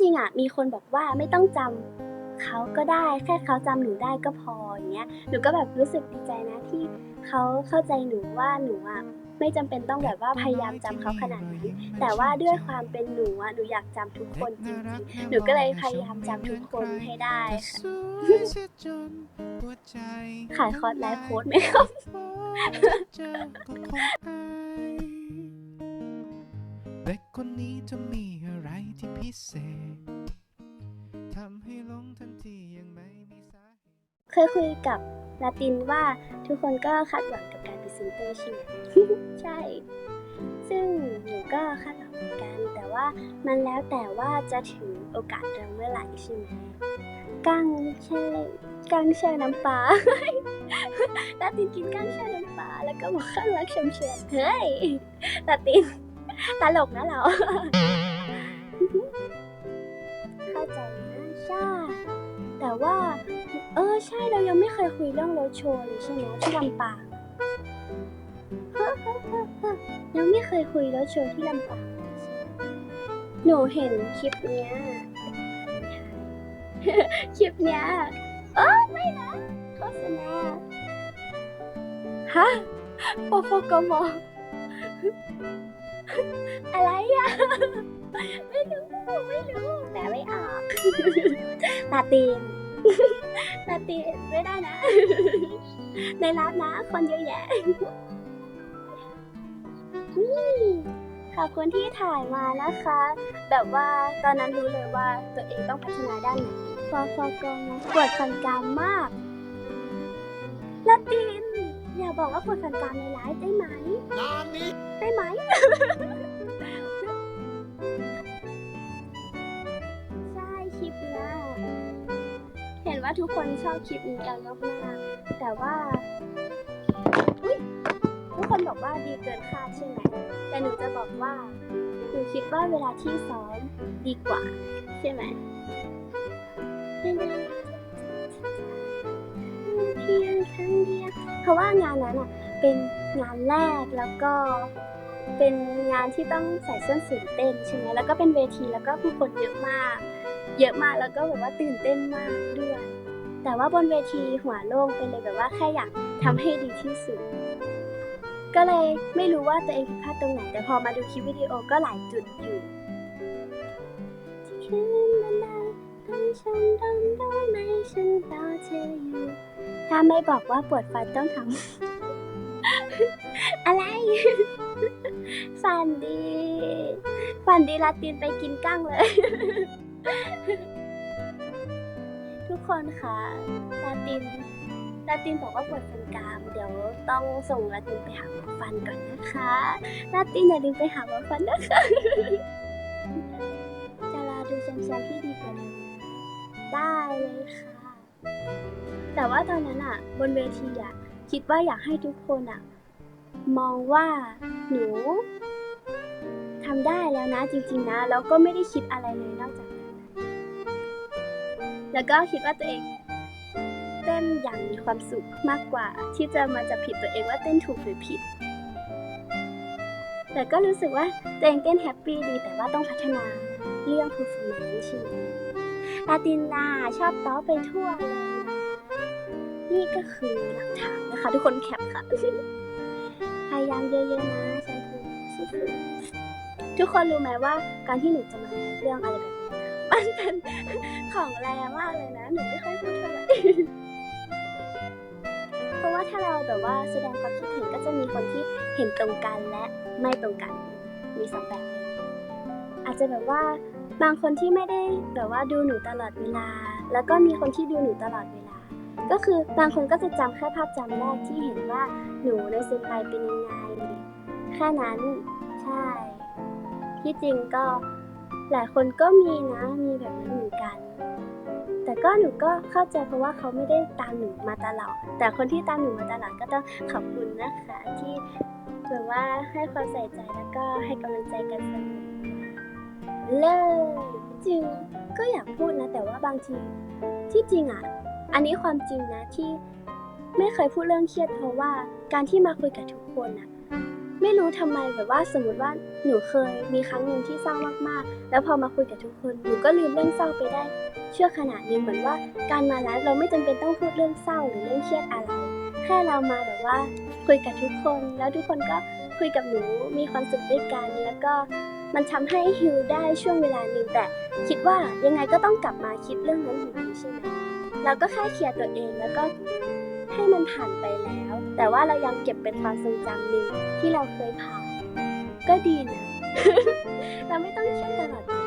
จริงอะมีคนบอกว่าไม่ต้องจำเขาก็ได้แค่เขาจำหนูได้ก็พออย่างเงี้ยหนูก็แบบรู้สึกดีใจนะที่เขาเข้าใจหนูว่าหนูอะไม่จำเป็นต้องแบบว่าพยายามจำเขาขนาดนั้น แต่ว่าด้วยความเป็นหนูอะหนูอยากจำทุกคนจริงๆ หนูก็เลยพยายามจำทุกคนให้ได้ค่ะขายคอร์สไลฟ์โค้ดไหมครับเด็กคนนี้จะมีอะไร ที่พิเศษทำให้หลงทันทียังไม่มีสาเหตุเคยคุยกับลาตินว่าทุกคนก็คาดหวังกับการเป็นซินเตอร์ใช่ไหม ใช่ ซึ่งหนูก็คาดหวังเหมือนกัน แต่ว่ามันแล้วแต่ว่าจะถึงโอกาสเราเมื่อไหร่ใช่ไหมกั้งแช่กั้งแช่น้ำปลาลาตินกินกั้งแช่น้ำปลาแล้วก็บอกข้างรักชมเชยเฮ้ยลาตินตลกนะเรา เข้าใจนะใช่แต่ว่า เออใช่เรายังไม่เคยคุยเรื่องรถโชว์เลยใช่ไหมที่ลำปางยังไม่เคยคุยรถโชว์ที่ลำปางหมหนูเห็นคลิปเนี้ยคลิปเนี้ยเออไม่นะโฆษณาฮะปฟกมอะไรอะ ไม่รู้ไม่รู้แต่ไม่ออกลาตีนลาตีนไม่ได้นะ ในร้านนะคนเยอะแยะนี่ขอบคุณที่ถ่ายมานะคะ แบบว่าตอนนั้นรู้เลยว่าตัวเองต้องพัฒนาด้านไหนฟอฟอกงปวดฟันกรามมากลาติน อย่าบอกว่าปวดฟันกรามในไลฟ์ได้ไหมงานนี้ได้ไหม ทุกคนชอบคลิปนี้กันมากๆแต่ว่าทุกคนบอกว่าดีเกินคาดใช่ไหม แต่หนูจะบอกว่าหนูคิดว่าเวลาที่ซ้อมดีกว่า ใช่ไหมเพียงครั้งเดียวเพราะว่างานนั้นอะเป็นงานแรกแล้วก็เป็นงานที่ต้องใส่ส้นสูงเต้นใช่ไหมแล้วก็เป็นเวทีแล้วก็ผู้คนเยอะมาก เยอะมากแล้วก็แบบว่าตื่นเต้นมากด้วย แต่ว่าบนเวทีหัวโล่งไปเลยแบบว่าแค่อยากทำให้ดีที่สุด ก็เลยไม่รู้ว่าตัวเองผิดพลาดตรงไหน แต่พอมาดูคลิปวิดีโอก็หลายจุดอยู่ที่คืนนั้นได้ต้องชมดมดมไม่ฉันรอเธออยู่ ถ้าไม่บอกว่าปวดฟันต้องทำอะไร ฝันดี ฝันดีลาตินไปกินกั้งเลย ทุกคนคะลาตินลาตินบอกว่าปวดฟันกราม เดี๋ยวต้องส่งลาตินไปหาหมอฟันก่อนนะคะลาตินอย่าลืมไปหาหมอฟันนะคะจะรอดูแซมๆที่ดีกว่านี้ได้เลยค่ะ แต่ว่าตอนนั้นอะบนเวทีอะคิดว่าอยากให้ทุกคนอะมองว่าหนูทำได้แล้วนะจริงๆนะ แล้วก็ไม่ได้คิดอะไรเลยนอกจาก แล้วก็คิดว่าตัวเองเต้นอย่างมีความสุขมากกว่า ที่จะมาจับผิดตัวเองว่าเต้นถูกหรือผิด แต่ก็รู้สึกว่าตัวเองเต้นแฮปปี้ดีแต่ว่าต้องพัฒนาเรื่อง performance ช่ไหมลาตินนาชอบต้อไปทั่วเลยนี่ก็คือหลักฐานนะคะ ทุกคนแคปค่ะ พยายามเยอะๆนะแชมพูสู้ๆทุกคนรู้ไหมว่าการที่หนูจะมาเรื่องอะไรแบบ มันเป็นของแรงมากเลยนะ หนูไม่ค่อยพูดเท่าไหร่เพราะว่าถ้าเราแบบว่าแสดงความคิดเห็นก็จะมีคนที่เห็นตรงกันและไม่ตรงกัน มีสองแบบ อาจจะแบบว่าบางคนที่ไม่ได้แบบว่าดูหนูตลอดเวลา แล้วก็มีคนที่ดูหนูตลอดเวลา ก็คือบางคนก็จะจำแค่ภาพจำแรกที่เห็นว่าหนูในเซนไตเป็นยังไง แค่นั้น ใช่ ที่จริงก็ หลายคนก็มีนะมีแบบนั้นเหมือนกัน แต่ก็หนูก็เข้าใจเพราะว่าเขาไม่ได้ตามหนูมาตลอด แต่คนที่ตามหนูมาตลอดก็ต้องขอบคุณนะคะ ที่แบบว่าให้ความใส่ใจแล้วก็ให้กำลังใจกันเสมอเลยจริงก็อยากพูดนะ แต่ว่าบางทีที่จริงอะ อันนี้ความจริงนะที่ไม่เคยพูดเรื่องเครียดเพราะว่าการที่มาคุยกับทุกคนอะ ไม่รู้ทำไมแบบว่าสมมติว่าหนูเคยมีครั้งหนึ่งที่เศร้ามากๆ แล้วพอมาคุยกับทุกคนหนูก็ลืมเรื่องเศร้าไปได้ เชื่อขนาดนึงเหมือนว่าการมาไลฟ์เราไม่จำเป็นต้องพูดเรื่องเศร้าหรือเรื่องเครียดอะไร แค่เรามาแบบว่าคุยกับทุกคน แล้วทุกคนก็คุยกับหนูมีความสุขด้วยกัน แล้วก็มันทำให้ฮิลได้ช่วงเวลาหนึ่งแต่ คิดว่ายังไงก็ต้องกลับมาคิดเรื่องนั้นอยู่ดีใช่ไหมเราก็แค่เคลียร์ตัวเองแล้วก็ ให้มันผ่านไปแล้ว แต่ว่าเรายังเก็บเป็นความทรงจำหนึ่งที่เราเคยผ่าน ก็ดีนะ เราไม่ต้องเครียดตลอดเวลา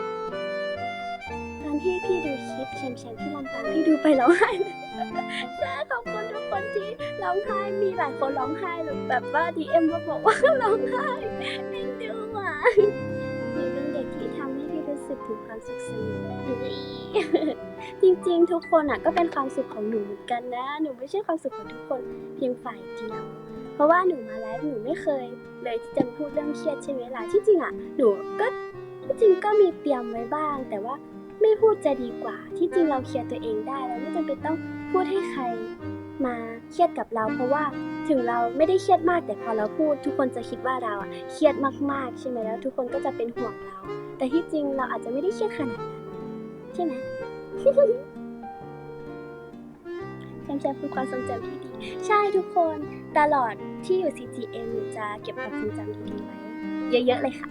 ตอนที่พี่ดูคลิปแชมแชมที่ลำปางพี่ดูไปร้องไห้เลยใช่ขอบคุณทุกคนที่ร้องไห้มีหลายคนร้องไห้แบบว่าดีเอ็มมาบอกว่าร้องไห้เอ็นดูอะหนูเป็นเด็กที่ทำให้พี่รู้สึกถึงความสุขเสมอ จริงๆทุกคนอะก็เป็นความสุขของหนูเหมือนกันนะ หนูไม่ใช่ความสุขของทุกคนเพียงฝ่ายเดียว เพราะว่าหนูมาไลฟ์หนูไม่เคย เลยที่จะพูดเรื่องเครียดใช่ไหมล่ะที่จริงอะหนูก็ที่จริงก็มีเตรียมไว้บ้าง แต่ว่าไม่พูดจะดีกว่า ที่จริงเราเคลียร์ตัวเองได้เราไม่จำเป็นต้องพูดให้ใครมาเครียดกับเรา เพราะว่าถึงเราไม่ได้เครียดมากแต่พอเราพูด ทุกคนจะคิดว่าเราอะเครียดมากๆใช่ไหมแล้ว ทุกคนก็จะเป็นห่วงเรา แต่ที่จริงเราอาจจะไม่ได้เครียดขนาดนั้นใช่ไหม แชมแชมคือความทรงจำที่ดี ใช่ทุกคนตลอดที่อยู่ CGM หนูจะเก็บความทรงจำดีๆไว้ เยอะๆเลยค่ะ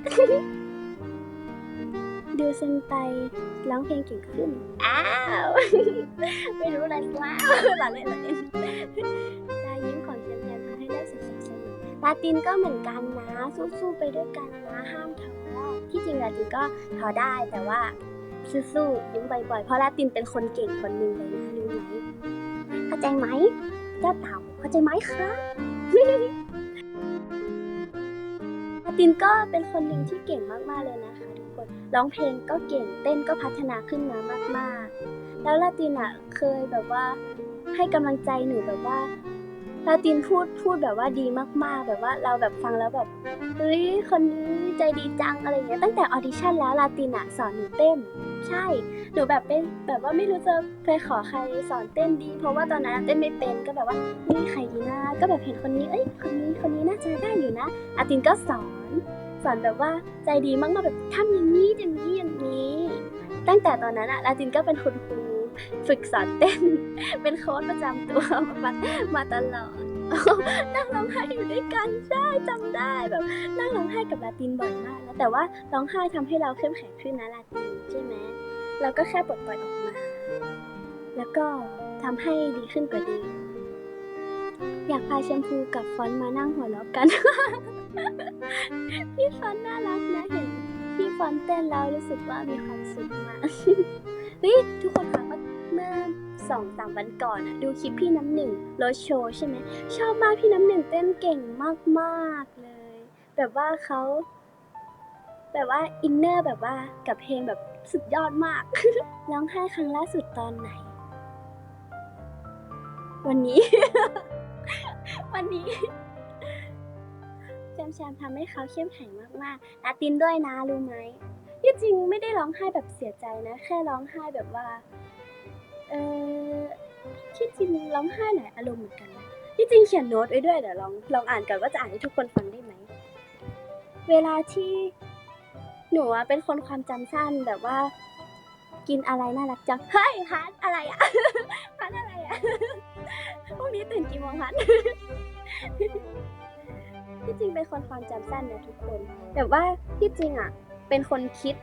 ดูเซนไปร้องเพลงเก่งขึ้น อ้าว ไม่รู้อะไรแล้วหล่อเล่นหล่อเล่นรอยยิ้มของแชมแชมทำให้ได้สุดสนุกลาตินก็เหมือนกันนะ สู้ๆไปด้วยกันนะ ห้ามท้อที่จริงลาตินก็ท้อได้แต่ว่า สู้ๆยิ้มบ่อยๆ เพราะลาตินเป็นคนเก่งคนหนึ่งเลยนะรู้ไหมเข้าใจไหม เจ้าเต่าเข้าใจไหมคะอาตินก็เป็นคนหนึ่งที่เก่งมากๆเลยนะคะทุกคน ร้องเพลงก็เก่ง เต้นก็พัฒนาขึ้นมามากๆ แล้วลาตินอะเคยแบบว่าให้กำลังใจหนูแบบว่าลาตินพูดพูดแบบว่าดีมากๆ แบบว่าเราแบบฟังแล้วแบบเฮ้ยคนนี้ใจดีจังอะไรเงี้ยตั้งแต่ออดิชั่นแล้วลาตินอะสอนหนูเต้น ใช่ หนูแบบเป็นแบบว่าไม่รู้จะไปขอใครสอนเต้นดี เพราะว่าตอนนั้นเต้นไม่เป็นก็แบบว่านี่ใครดีนะ ก็แบบเห็นคนนี้เอ้ยคนนี้คนนี้น่าจะได้อยู่นะอาตินก็สอนสอนแบบว่าใจดีมากๆแบบทำอย่างนี้อย่างนี้อย่างนี้ ตั้งแต่ตอนนั้นอะอาตินก็เป็นคุณครูฝึกสอนเต้น เป็นโค้ชประจำตัวมามาตลอดนั่งร้องไห้อยู่ด้วยกันใช่จำได้แบบ นั่งร้องไห้กับลาตินบ่อยมากนะแต่ว่าร้องไห้ทำให้เราเข้มแข็งขึ้นนะลาตินใช่ไหม เราก็แค่ปลดปล่อยออกมา แล้วก็ทำให้ดีขึ้นกว่าเดิมอยากพาแชมพูกับฟอนต์มานั่งหัวเราะกัน พี่ฟอนต์น่ารักนะเห็น พี่ฟอนต์เต้นแล้วรู้สึกว่ามีความสุขมากเฮ้ยทุกคนคะเมื่อสองสามวันก่อนอะดูคลิปพี่น้ำหนึ่งรดโชว์ใช่ไหมชอบมากพี่น้ำหนึ่งเต้นเก่งมากๆเลย แบบว่าเขาแบบว่าอินเนอร์แบบว่ากับเพลงแบบ สุดยอดมาก ร้องไห้ครั้งล่าสุดตอนไหน วันนี้ วันนี้แจมแชมทำให้เขาเข้มแข็งมากๆลาตินด้วยนะรู้ไหมที่จริงไม่ได้ร้องไห้แบบเสียใจนะ แค่ร้องไห้แบบว่า เออที่จริงร้องไห้หลายอารมณ์เหมือนกันนะที่จริงเขียนโน้ตไว้ด้วยเดี๋ยวลองลองอ่านกันว่าจะอ่านให้ทุกคนฟังได้ไหม เวลาที่ หนูอะเป็นคนความจำสั้นแบบว่า กินอะไรน่ารักจัง เฮ้ยพัดอะไรอะ พัดอะไรอะพรุ่งนี้ตื่นกี่โมงพัด ที่จริงเป็นคนความจำสั้นนะทุกคนแบบว่าที่จริงอะ เป็นคนคิด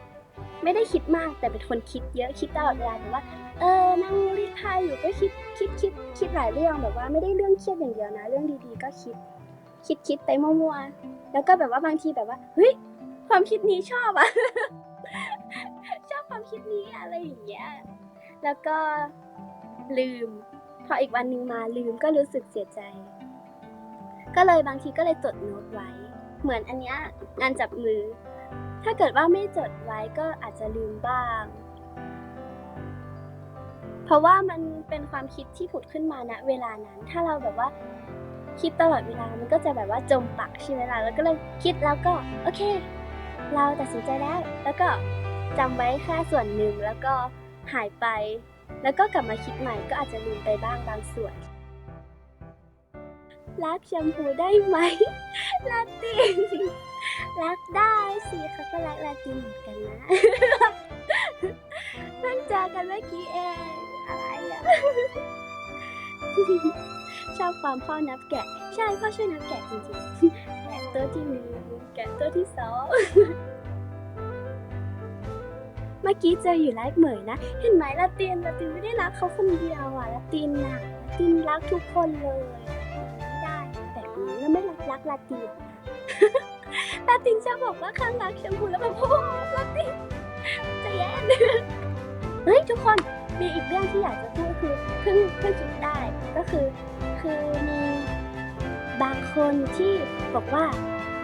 ไม่ได้คิดมากแต่เป็นคนคิดเยอะคิดตลอดเวลาแบบว่า เออนั่งรีดผ้าอยู่ก็คิดคิดคิดคิดหลายเรื่องแบบว่าไม่ได้เรื่องเครียดอย่างเดียวนะ เรื่องดีๆก็คิด คิดคิดไปมั่วๆแล้วก็แบบว่าบางทีแบบว่าเฮ้ย ความคิดนี้ชอบอะชอบความคิดนี้อะไรอย่างเงี้ย แล้วก็ลืม พออีกวันหนึงมาลืมก็รู้สึกเสียใจ ก็เลยบางทีก็เลยจดโน้ตไว้ เหมือนอันเนี้ยงานจับมือ ถ้าเกิดว่าไม่จดไว้ก็อาจจะลืมบ้าง เพราะว่ามันเป็นความคิดที่ผุดขึ้นมาณเวลานั้น ถ้าเราแบบว่าคิดตลอดเวลา มันก็จะแบบว่าจมปักใช่ไหมล่ะ แล้วก็เลยคิดแล้วก็ โอเค เราตัดสินใจแล้ว แล้วก็จำไว้แค่ส่วนหนึ่งแล้วก็หายไป แล้วก็กลับมาคิดใหม่ก็อาจจะลืมไปบ้างบางส่วน รักแชมพูได้ไหมลาตินรักได้สิเขาก็รักลาตินเหมือนกันนะเพิ่งเจอกันเมื่อกี้เองอะไรอะชอบความพ่อนับแกะ ใช่พ่อช่วยนับแกะจริงๆแกะตัวที่หนึ่ง แกะตัวที่สองเมื่อกี้เจออยู่ไลฟ์เหมยนะ เห็นไหมลาตินลาตินไม่ได้รักเขาคนเดียวอะลาตินน่ะลาตินรักทุกคนเลยไม่ได้นะแบบนี้แล้วไม่รักรักลาตินนะลาตินจะบอกว่าข้างรักชมพูแล้วแบบโอ้ลาตินจะแย่เฮ้ยทุกคนมีอีกเรื่องที่อยากจะพูดคือเพิ่งเพิ่งคิดได้ก็คือคือมีบางคนที่บอกว่า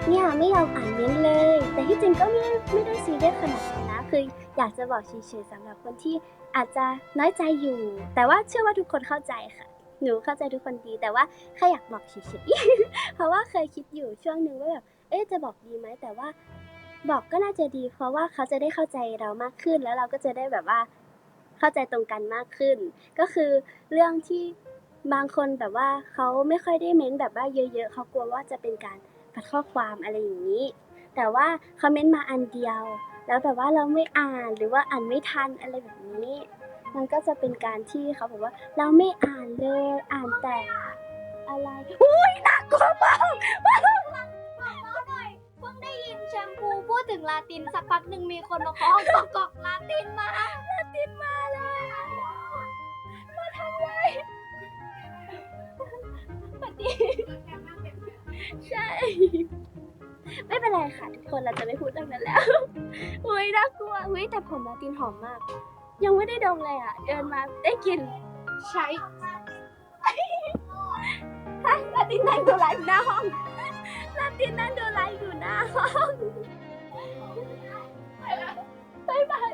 เนี่ยไม่ยอมอ่านเม้นเลย แต่ที่จริงก็ไม่ได้ไม่ได้ซีเรียสขนาดนั้นนะคืออยากจะบอกเฉยๆสำหรับคนที่อาจจะน้อยใจอยู่ แต่ว่าเชื่อว่าทุกคนเข้าใจค่ะ หนูเข้าใจทุกคนดีแต่ว่าแค่อยากบอกเฉยๆเพราะว่าเคยคิดอยู่ช่วงหนึ่งว่าแบบเอ๊ะจะบอกดีไหมแต่ว่าบอกก็น่าจะดี เพราะว่าเขาจะได้เข้าใจเรามากขึ้นแล้วเราก็จะได้แบบว่าเข้าใจตรงกันมากขึ้น ก็คือเรื่องที่ บางคนแบบว่าเขาไม่ค่อยได้เม้นแบบว่าเยอะๆเขากลัวว่าจะเป็นการปัดข้อความอะไรอย่างนี้ แต่ว่าเขาเม้นมาอันเดียว แล้วแบบว่าเราไม่อ่านหรือว่าอ่านไม่ทันอะไรแบบนี้ มันก็จะเป็นการที่เขาบอกว่าเราไม่อ่านเลยอ่านแต่อะไรอุ้ยน่ากลัวมากบอกน้องหน่อยเพิ่งได้ยินแชมพูพูดถึงลาตินสักพักหนึ่งมีคนมาเคาะกอกกอกลาตินมาลาตินมาเลย ใช่ ไม่เป็นไรค่ะ ทุกคนเราจะไม่พูดเรื่องนั้นแล้วอุ้ยน่ากลัวอุ้ยแต่ผมลาตินหอมมาก ยังไม่ได้ดมเลยอะ เดินมาได้กลินใช้ฮะลาตินนั่งดูไลฟ์หน้าห้องลาตินนั่งดูไลฟ์อยู่หน้าห้องบายบาย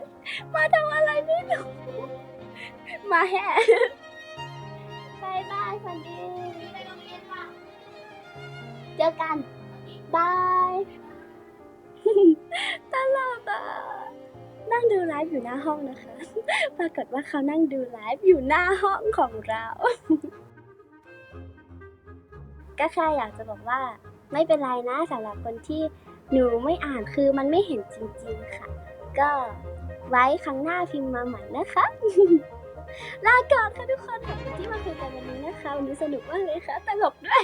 มาทำอะไรไม่รู้มาแห่บายบายสวัสดี เจอกัน บาย ตลกอะนั่งดูไลฟ์อยู่หน้าห้องนะคะ ปรากฏว่าเขานั่งดูไลฟ์อยู่หน้าห้องของเรา ก็แค่อยากจะบอกว่า ไม่เป็นไรนะสำหรับคนที่หนูไม่อ่านคือมันไม่เห็นจริงๆค่ะ ก็ไว้ครั้งหน้าพิมพ์มาใหม่นะคะ ลาก่อนค่ะทุกคนขอบคุณที่มาคุยกันวันนี้นะคะ วันนี้สนุกมากเลยค่ะ ตลกด้วย